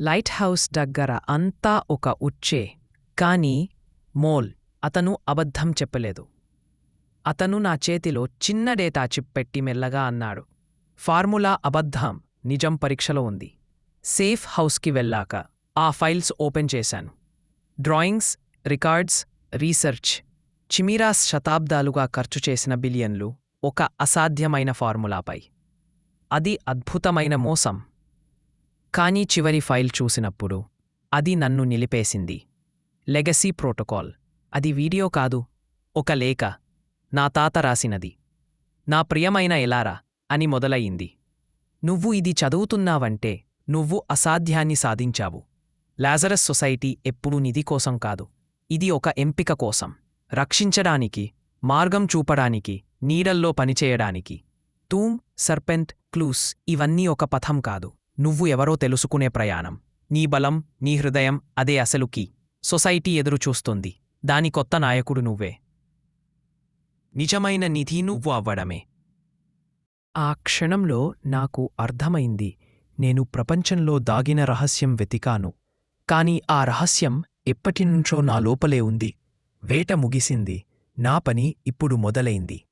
Light house దగ్గర అంతా ఒక ఉచ్చే కాని మోల్ అతను అబద్ధం చెప్పలేదు. అతను నా చేతిలో చిన్న డేటా చిప్ పెట్టి మెల్లగా అన్నాడు. ఫార్ములా అబద్ధం నిజం పరీక్షలో ఉంది. సేఫ్ హౌస్కి వెళ్ళాక ఆ ఫైల్స్ ఓపెన్ చేశాను. డ్రాయింగ్స్ రికార్డ్స్ రీసెర్చ్ చిమిరాస్ శతాబ్దాలుగా ఖర్చు చేసిన బిలియన్లు ఒక అసాధ్యమైన ఫార్ములాపై. అది అద్భుతమైన మోసం. కానీ చివరి ఫైల్ చూసినప్పుడు అది నన్ను నిలిపేసింది. Legacy protocol. అది వీడియో కాదు ఒక లేఖ. నా తాత రాసినది. నా ప్రియమైన ఎలారా అని మొదలయింది నువ్వు ఇది చదువుతున్నావంటే నువ్వు అసాధ్యాన్ని సాధించావు. లాజరస్ సొసైటీ ఎప్పుడూ నిధి కోసం కాదు. ఇది ఒక ఎంపిక కోసం. రక్షించడానికి మార్గం చూపడానికి నీడల్లో పనిచేయడానికి. తూమ్ సర్పెంట్ క్లూస్ ఇవన్నీ ఒక పథం కాదు. నువ్వు ఎవరో తెలుసుకునే ప్రయాణం. నీ బలం నీ హృదయం అదే అసలు కీ సొసైటీ ఎదురుచూస్తుంది దాని కొత్త నాయకుడు నువ్వే. నిజమైన నిధి నువ్వు అవ్వడమే. ఆ క్షణంలో నాకు అర్థమైంది. నేను ప్రపంచంలో దాగిన రహస్యం వెతికాను. కాని ఆ రహస్యం ఎప్పటినుంచో నా లోపలే ఉంది. వేట ముగిసింది. నా పని ఇప్పుడు మొదలైంది.